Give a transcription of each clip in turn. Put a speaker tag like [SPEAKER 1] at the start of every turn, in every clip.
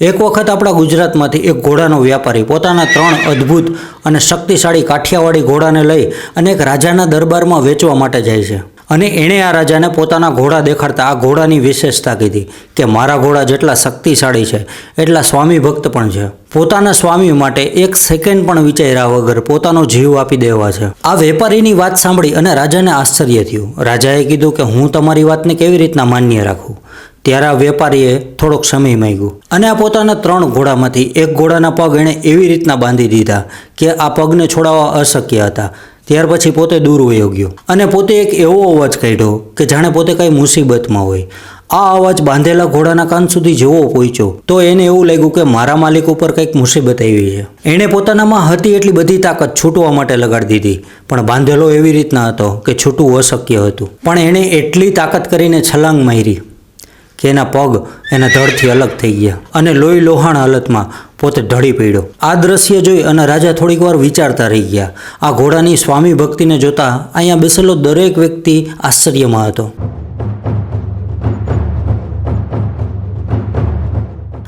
[SPEAKER 1] એક વખત આપણા ગુજરાતમાંથી એક ઘોડાનો વ્યાપારી પોતાના ત્રણ અદ્ભુત અને શક્તિશાળી કાઠિયાવાડી ઘોડાને લઈ અને એક રાજાના દરબારમાં વેચવા માટે જાય છે. અને એણે આ રાજાને પોતાના ઘોડા દેખાડતા આ ઘોડાની વિશેષતા કીધી કે મારા ઘોડા જેટલા શક્તિશાળી છે, એટલા સ્વામી ભક્ત પણ છે. પોતાના સ્વામી માટે એક સેકન્ડ પણ વિચાર્યા વગર પોતાનો જીવ આપી દેવા છે. આ વેપારીની વાત સાંભળી અને રાજાને આશ્ચર્ય થયું. રાજાએ કીધું કે હું તમારી વાતને કેવી રીતના માન્ય રાખું? ત્યારે આ વેપારીએ થોડોક સમય માંગ્યો અને આ પોતાના ત્રણ ઘોડામાંથી એક ઘોડાના પગ એણે એવી રીતના બાંધી દીધા કે આ પગને છોડાવવા અશક્ય હતા. ત્યાર પછી પોતે દૂર વયો ગયો અને પોતે એક એવો અવાજ કાઢ્યો કે જાણે પોતે કાંઈ મુસીબતમાં હોય. આ અવાજ બાંધેલા ઘોડાના કાન સુધી જેવો પહોંચ્યો તો એને એવું લાગ્યું કે મારા માલિક ઉપર કંઈક મુસીબત આવી છે. એણે પોતાનામાં હતી એટલી બધી તાકાત છૂટવા માટે લગાડી દીધી, પણ બાંધેલો એવી રીતના હતો કે છૂટવું અશક્ય હતું. પણ એણે એટલી તાકાત કરીને છલાંગ મારી. કે એના પગ એના ધડથી અલગ થઈ ગયા અને લોહી લોહાણ હાલતમાં પોતે ઢળી પડ્યો. આ દ્રશ્ય જોઈ અને રાજા થોડીક વાર વિચારતા રહી ગયા. આ ઘોડાની સ્વામી ભક્તિને જોતા અહીંયા બેસેલો દરેક વ્યક્તિ આશ્ચર્યમાં હતો.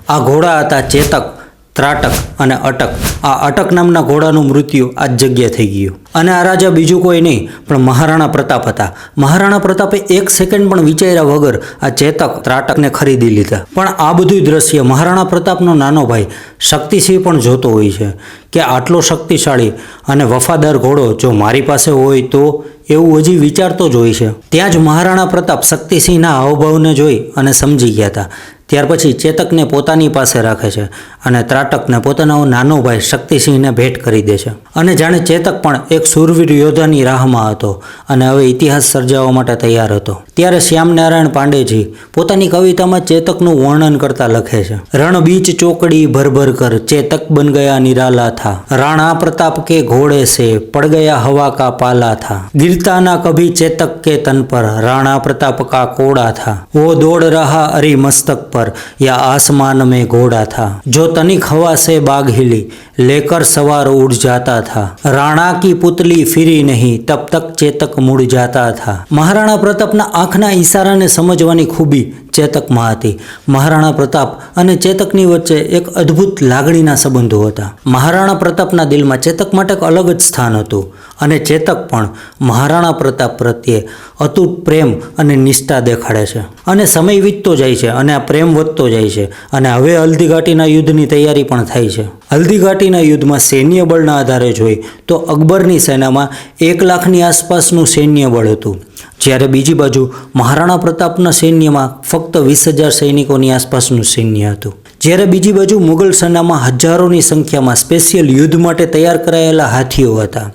[SPEAKER 1] આ ઘોડા હતા ચેતક. ત્રાટક અને અટક. આ અટક નામના ઘોડાનું મૃત્યુ આ જ જગ્યાએ થઈ ગયું. અને આ રાજા બીજું કોઈ નહીં, પણ મહારાણા પ્રતાપ હતા. મહારાણા પ્રતાપે એક સેકન્ડ પણ વિચાર્યા વગર આ ચેતક ત્રાટકને ખરીદી લીધા. પણ આ બધું દ્રશ્ય મહારાણા પ્રતાપનો નાનો ભાઈ શક્તિસિંહ પણ જોતો હોય છે કે આટલો શક્તિશાળી અને વફાદાર ઘોડો જો મારી પાસે હોય તો એવું હજી વિચારતો જ હોય છે. ત્યાં જ મહારાણા પ્રતાપ શક્તિસિંહના હાવભાવને જોઈ અને સમજી ગયા હતા. ત્યાર પછી ચેતકને પોતાની પાસે રાખે છે અને ત્રાટકને પોતાનો નાનો ભાઈ શક્તિસિંહને ભેટ કરી દે છે. અને જાણે ચેતક પણ એક સુરવીર યોદ્ધાની રાહમાં હતો અને હવે ઇતિહાસ સર્જાવા માટે તૈયાર હતો. ત્યારે શ્યામનારાયણ પાંડેજી પોતાની કવિતામાં ચેતકનું વર્ણન કરતા લખે છે. રણબીચ ચોકડી ભરભર કર, ચેતક બન ગયા નિરાલા થા. રાણા પ્રતાપ કે ઘોડે સે, પડ ગયા હવા કા પાલા થા. ગિરતા ના કભી ચેતક કે તન પર, રાણા પ્રતાપ કા કોડા થા. વો દોડ રહા અરી મસ્તક પર पर या आसमान में घोड़ा था जो तनिक हवा से बाग हिली लेकर सवार उड़ जाता था राणा की पुतली फिरी नहीं तब तक चेतक मुड़ जाता था મહારાણા પ્રતાપના આંખના ઈશારાને સમજવાની ખૂબી ચેતકમાં હતી મહારાણા પ્રતાપ અને ચેતકની વચ્ચે એક અદ્ભુત લાગણીના સંબંધો હતા મહારાણા પ્રતાપના દિલમાં ચેતક માટે એક અલગ જ સ્થાન હતું અને ચેતક પણ મહારાણા પ્રતાપ પ્રત્યે અતૂટ પ્રેમ અને નિષ્ઠા દેખાડે છે અને સમય વીતતો જાય છે અને આ પ્રેમ વધતો જાય છે. અને હવે હલ્દીઘાટીના યુદ્ધની તૈયારી પણ થાય છે. હલ્દીઘાટીના યુદ્ધમાં સૈન્ય બળના આધારે જોઈ તો અકબરની સેનામાં એક લાખની આસપાસનું સૈન્ય બળ હતું. જ્યારે બીજી બાજુ મહારાણા પ્રતાપના સૈન્યમાં ફક્ત વીસ હજાર સૈનિકોની આસપાસનું સૈન્ય હતું. જ્યારે બીજી બાજુ મુગલ સેનામાં હજારોની સંખ્યામાં સ્પેશિયલ યુદ્ધ માટે તૈયાર કરાયેલા હાથીઓ હતા.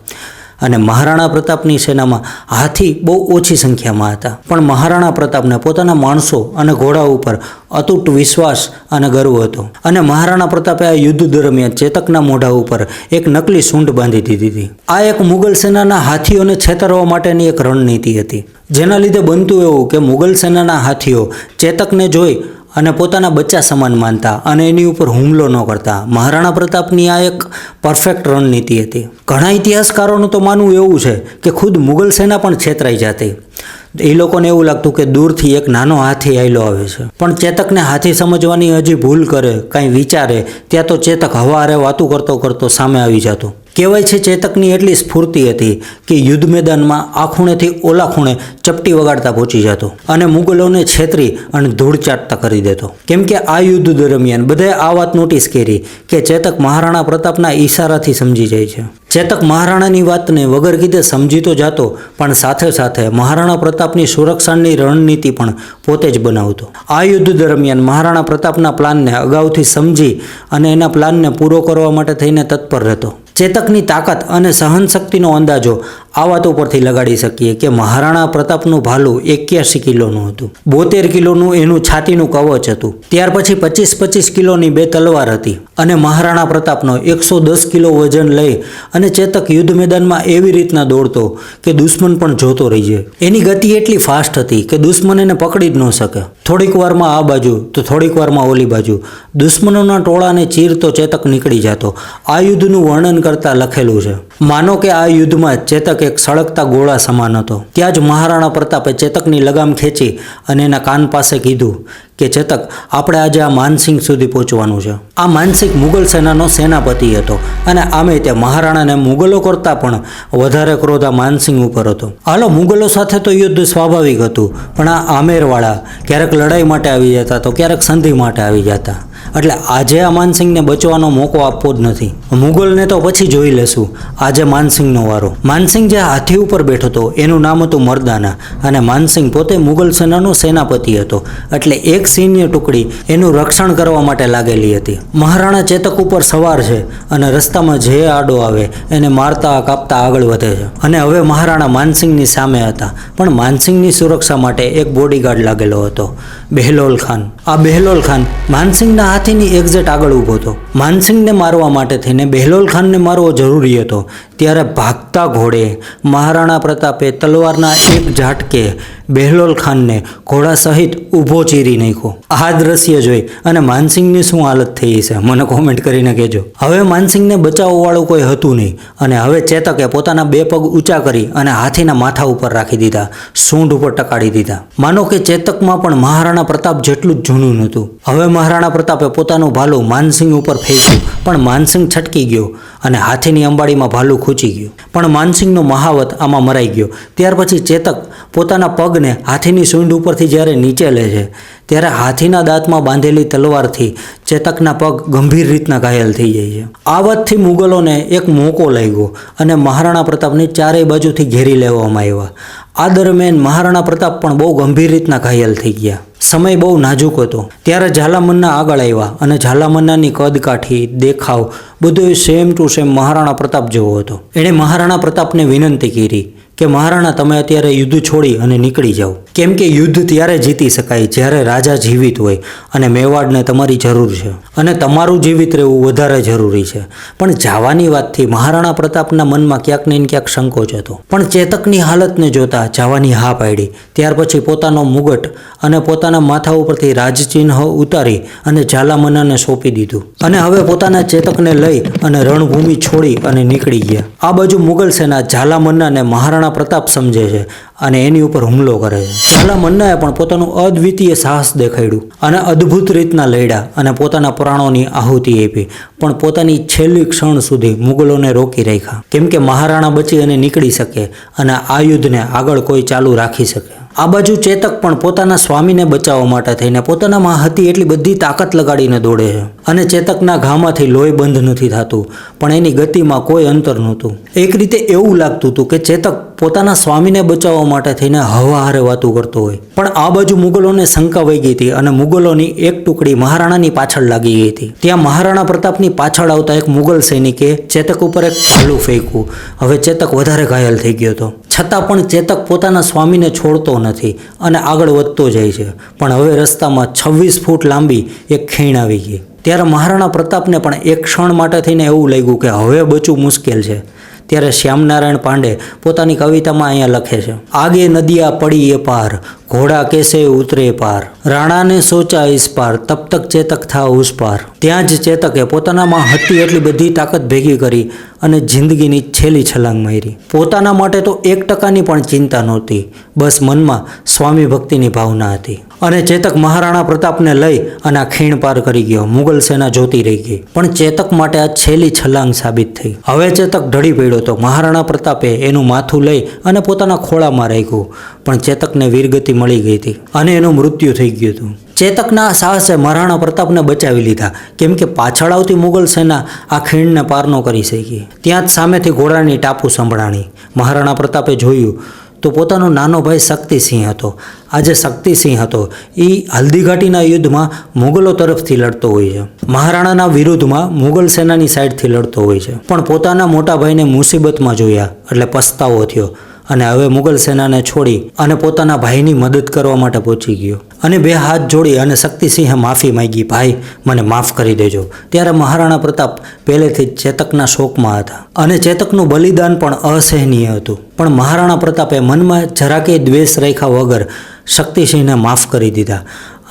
[SPEAKER 1] અને મહારાણા પ્રતાપની સેનામાં હાથી બહુ ઓછી સંખ્યામાં હતા. પણ મહારાણા પ્રતાપને પોતાના માણસો અને ઘોડા ઉપર અતૂટ વિશ્વાસ અને ગર્વ હતો. અને મહારાણા પ્રતાપે આ યુદ્ધ દરમિયાન ચેતકના મોઢા ઉપર એક નકલી સૂંઢ બાંધી દીધી હતી. આ એક મુગલ સેનાના હાથીઓને છેતરવા માટેની એક રણનીતિ હતી. જેના લીધે બનતું એવું કે મુગલ સેનાના હાથીઓ ચેતકને જોઈ અને પોતાના બચ્ચા સમાન માનતા અને એની ઉપર હુમલો ન કરતા. મહારાણા પ્રતાપની આ એક પરફેક્ટ રણનીતિ હતી. ઘણા ઇતિહાસકારોનું તો માનવું એવું છે કે ખુદ મુગલ સેના પણ છેતરાઈ જતી. એ લોકોને એવું લાગતું કે દૂરથી એક નાનો હાથી આયલો આવે છે. પણ ચેતકને હાથી સમજવાની હજી ભૂલ કરે, કાંઈ વિચારે, ત્યાં તો ચેતક હવારે વાતું કરતો કરતો સામે આવી જતો. કહેવાય છે ચેતકની એટલી સ્ફૂર્તિ હતી કે યુદ્ધ મેદાનમાં આ ખૂણેથી ઓલા ખૂણે ચપટી વગાડતા પહોંચી જતો અને મુગલોને છેતરી અને ધૂળ ચાટતા કરી દેતો. કેમ કે આ યુદ્ધ દરમિયાન બધાએ આ વાત નોટિસ કરી કે ચેતક મહારાણા પ્રતાપના ઈશારાથી સમજી જાય છે. ચેતક મહારાણાની વાતને વગર કીધે સમજી તો જાતો, પણ સાથે સાથે મહારાણા પ્રતાપની સુરક્ષાની રણનીતિ પણ પોતે જ બનાવતો. આ યુદ્ધ દરમિયાન મહારાણા પ્રતાપના પ્લાનને અગાઉથી સમજી અને એના પ્લાનને પૂરો કરવા માટે થઈને તત્પર રહેતો. ચેતકની તાકાત અને સહનશક્તિનો અંદાજો આ વાત ઉપરથી લગાડી શકીએ કે મહારાણા પ્રતાપનું ભાલું એક્યાસી કિલોનું હતું. બોતેર કિલોનું એનું છાતીનું કવચ હતું. ત્યાર પછી પચીસ પચીસ કિલોની બે તલવાર હતી અને મહારાણા પ્રતાપનો એકસો દસ કિલો વજન લઈ અને ચેતક યુદ્ધ મેદાનમાં એવી રીતના દોડતો કે દુશ્મન પણ જોતો રહી જાય. એની ગતિ એટલી ફાસ્ટ હતી કે દુશ્મન એને પકડી જ ન શકે. થોડીક વારમાં આ બાજુ તો થોડીક વારમાં ઓલી બાજુ. દુશ્મનોના ટોળાને ચીરતો ચેતક નીકળી જતો. આ યુદ્ધનું વર્ણન કરતા લખેલું છે. માનો કે આ યુદ્ધમાં ચેતક એક સળગતા ગોળા સમાન હતો. ત્યાં જ મહારાણા પ્રતાપે ચેતકની લગામ ખેંચી અને એના કાન પાસે કીધું કે, ચેતક, આપણે આજે આ માનસિંહ સુધી પહોંચવાનું છે. આ માનસિંહ મુગલ સેનાનો સેનાપતિ હતો અને આમે તે મહારાણાને મુગલો કરતાં પણ વધારે ક્રોધ આ માનસિંહ ઉપર હતો. હાલો, મુગલો સાથે તો યુદ્ધ સ્વાભાવિક હતું, પણ આ આમેરવાળા ક્યારેક લડાઈ માટે આવી જતા તો ક્યારેક સંધિ માટે આવી જતા. એટલે આજે આ માનસિંહને બચવાનો મોકો આપવો જ નથી. મુગલને તો પછી જોઈ લેશું. આજે માનસિંહનો વારો. માનસિંહ જે હાથી ઉપર બેઠો હતો, એનું નામ હતું મર્દાના. અને માનસિંહ પોતે મુગલ સેનાનો સેનાપતિ હતો. એટલે એક સૈન્ય ટુકડી એનું રક્ષણ કરવા માટે લાગેલી હતી. મહારાણા ચેતક ઉપર સવાર છે અને રસ્તામાં જે આડો આવે, એને મારતા કાપતા આગળ વધે છે. અને હવે મહારાણા માનસિંહની સામે હતા. પણ માનસિંહની સુરક્ષા માટે એક બોડીગાર્ડ લાગેલો હતો. બેહલોલ ખાન. આ બેહલોલ ખાન માનસિંહના હાથીની એક્ઝેટ આગળ ઊભો હતો. માનસિંહને મારવા માટે થઈને બેહલોલ ખાનને મારવો જરૂરી હતો. ત્યારે ભાગતા ઘોડે મહારાણા પ્રતાપે તલવારના એક ઝાટકે બેહલોલ ખાનને ઘોડા સહિત ઊભો ચીરી નાખ્યો. આ દ્રશ્ય જોઈ અને માનસિંહની શું હાલત થઈ છે, મને કોમેન્ટ કરીને કહેજો. હવે માનસિંહને બચાવવાવાળું કોઈ હતું નહીં અને હવે ચેતકે પોતાના બે પગ ઊંચા કરી અને હાથીના માથા ઉપર રાખી દીધા, સૂંઢ ઉપર ટકાડી દીધા. માનો કે ચેતકમાં પણ મહારાણા પ્રતાપ જેટલું જ જૂનું નહોતું. હવે મહારાણા પ્રતાપે પોતાનું ભાલું માનસિંહ ઉપર ફેંક્યું, પણ માનસિંહ છટકી ગયો. અને હાથીની અંબાડીમાં ભાલું ખૂંચી ગયું. પણ માનસિંહનો મહાવત આમાં મરાઈ ગયો. ત્યાર પછી ચેતક પોતાના પગને હાથીની સૂંઢ ઉપરથી જ્યારે નીચે લે છે, ત્યારે હાથીના દાંતમાં બાંધેલી તલવારથી ચેતકના પગ ગંભીર રીતના ઘાયલ થઈ જાય છે. આ વાતથી મુગલોને એક મોકો લાગ્યો અને મહારાણા પ્રતાપને ચારેય બાજુથી ઘેરી લેવામાં આવ્યા. આ દરમિયાન મહારાણા પ્રતાપ પણ બહુ ગંભીર રીતના ઘાયલ થઈ ગયા. સમય બહુ નાજુક હતો. ત્યારે ઝાલામન્ના આગળ આવ્યા અને ઝાલામન્નાની કદકાઠી દેખાવ, બધું same to same Maharana Pratap જેવો હતો. એણે મહારાણા પ્રતાપને વિનંતી કરી કે, મહારાણા, તમે અત્યારે યુદ્ધ છોડી અને નીકળી જાઓ. કેમ કે યુદ્ધ ત્યારે જીતી શકાય જ્યારે રાજા જીવિત હોય અને મેવાડને તમારી જરૂર છે અને તમારું જીવિત રહેવું વધારે જરૂરી છે. પણ જાવાની વાતથી મહારાણા પ્રતાપના મનમાં ક્યાંક ને ક્યાંક સંકોચ હતો. પણ ચેતકની હાલતને જોતા જાવાની હા પાડી. ત્યાર પછી પોતાનો મુગટ અને પોતાના માથા ઉપરથી રાજચિહ્ન ઉતારી અને ઝાલામન્નાને સોંપી દીધું. અને હવે પોતાના ચેતકને લઈ અને રણભૂમિ છોડી અને નીકળી ગયા. આ બાજુ મુગલ સેના ઝાલામન્નાને મહારાણા પ્રતાપ સમજે છે અને એની ઉપર હુમલો કરે છે. ઝાલામન્નાએ પણ પોતાનું અદ્વિતીય સાહસ દેખાડ્યું અને અદ્ભુત રીતના લડ્યા અને પોતાના પ્રાણોની આહુતિ આપી, પણ પોતાની છેલ્લી ક્ષણ સુધી મુગલોને રોકી રાખ્યા. કેમ કે મહારાણા બચી અને નીકળી શકે અને આ યુદ્ધને આગળ કોઈ ચાલુ રાખી શકે. આ બાજુ ચેતક પણ પોતાના સ્વામીને બચાવવા માટે થઈને પોતાનામાં હતી એટલી બધી તાકાત લગાડીને દોડે છે. અને ચેતકના ઘામાંથી લોહી બંધ નથી થતું, પણ એની ગતિમાં કોઈ અંતર નહોતું. એક રીતે એવું લાગતું હતું કે ચેતક પોતાના સ્વામીને બચાવવા માટે થઈને હવાહારે વાતું કરતો હોય. પણ આ બાજુ મુગલોને શંકા વહી ગઈ હતી અને મુગલોની એક ટુકડી મહારાણાની પાછળ લાગી ગઈ હતી. ત્યાં મહારાણા પ્રતાપની પાછળ આવતા એક મુગલ સૈનિકે ચેતક ઉપર એક ભાલું ફેંક્યું. હવે ચેતક વધારે ઘાયલ થઈ ગયો હતો. છતાં પણ ચેતક પોતાના સ્વામીને છોડતો નથી અને આગળ વધતો જાય છે. પણ હવે રસ્તામાં છવ્વીસ ફૂટ લાંબી એક ખીણ આવી ગઈ. ત્યારે મહારાણા પ્રતાપને પણ એક ક્ષણ માટે થઈને એવું લાગ્યું કે હવે બચવું મુશ્કેલ છે. ત્યારે શ્યામનારાયણ પાંડે પોતાની કવિતામાં અહીંયા લખે છે, આગે નદિયા પડી એ પાર, ઘોડા કેસે ઉતરે પાર, રાણાને સોચા ઇસ પાર તબ તક ચેતક થા ઉસ પાર. ત્યાં જ ચેતકે પોતાનામાં હતી એટલી બધી તાકાત ભેગી કરી અને જિંદગીની છેલ્લી છલાંગ મારી. પોતાના માટે તો એક ટકાની પણ ચિંતા નહોતી, બસ મનમાં સ્વામી ભક્તિની ભાવના હતી. અને ચેતક મહારાણા પ્રતાપને લઈ અને આ ખીણ પાર કરી ગયો. મુગલ સેના જોતી રહી ગઈ. પણ ચેતક માટે આ છેલ્લી છલાંગ સાબિત થઈ. હવે ચેતક ઢળી પડ્યો તો મહારાણા પ્રતાપે એનું માથું લઈ અને પોતાના ખોળામાં રાખ્યું. પણ ચેતકને વીરગતિ મળી ગઈ હતી અને એનું મૃત્યુ થઈ ગયું હતું. ચેતકના સાહસે મહારાણા પ્રતાપને બચાવી લીધા, કેમ કે પાછળ આવતી મુગલ સેના આ ખીણને પાર ન કરી શકી. ત્યાં જ સામેથી ઘોડાની ટાપુ સંભળાણી. મહારાણા પ્રતાપે જોયું તો પોતાનો નાનો ભાઈ શક્તિસિંહ હતો. આ જે શક્તિસિંહ હતો. એ હલ્દીઘાટીના યુદ્ધમાં મુગલો તરફથી લડતો હોય છે. મહારાણાના વિરુદ્ધમાં મુગલ સેનાની સાઈડથી લડતો હોય છે. પણ પોતાના મોટા ભાઈને મુસીબતમાં જોયા એટલે પસ્તાવો થયો. અને હવે મુગલ સેનાને છોડી અને પોતાના ભાઈની મદદ કરવા માટે પહોંચી ગયો. અને બે હાથ જોડી અને શક્તિસિંહે માફી માંગી, ભાઈ, મને માફ કરી દેજો. ત્યારે મહારાણા પ્રતાપ પહેલેથી જ ચેતકના શોકમાં હતા અને ચેતકનું બલિદાન પણ અસહનીય હતું. પણ મહારાણા પ્રતાપે મનમાં જરાકે દ્વેષ રાખ્યા વગર શક્તિસિંહને માફ કરી દીધા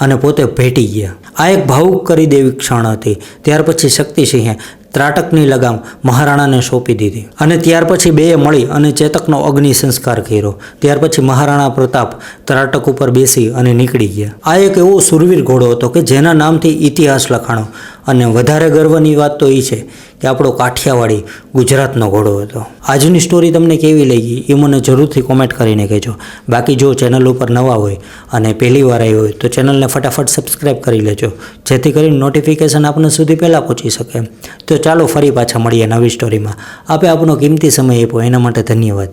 [SPEAKER 1] અને પોતે ભેટી ગયા. આ એક ભાવુક કરી દેવી ક્ષણ હતી. ત્યાર પછી શક્તિસિંહે ત્રાટકની લગામ મહારાણાને સોંપી દીધી અને ત્યાર પછી બેએ મળી અને ચેતકનો અગ્નિ સંસ્કાર કર્યો. ત્યાર પછી મહારાણા પ્રતાપ ત્રાટક ઉપર બેસી અને નીકળી ગયા. આ એક એવો સુરવીર ઘોડો હતો કે જેના નામથી ઇતિહાસ લખાણો. અને વધારે ગર્વની વાત તો એ છે કે આપણો કાઠિયાવાડી ગુજરાતનો ઘોડો હતો. આજની સ્ટોરી તમને કેવી લાગી એ મને જરૂરથી કોમેન્ટ કરીને કહેજો. બાકી જો ચેનલ ઉપર નવા હોય અને પહેલી વાર આવી હોય તો ચેનલને ફટાફટ સબસ્ક્રાઈબ કરી લેજો. જેથી કરીને નોટિફિકેશન આપને સુધી પહેલાં પહોંચી શકે. તો ચાલો ફરી પાછા મળીએ નવી સ્ટોરીમાં આપે આપનો કિંમતી સમય આપ્યો. એના માટે ધન્યવાદ.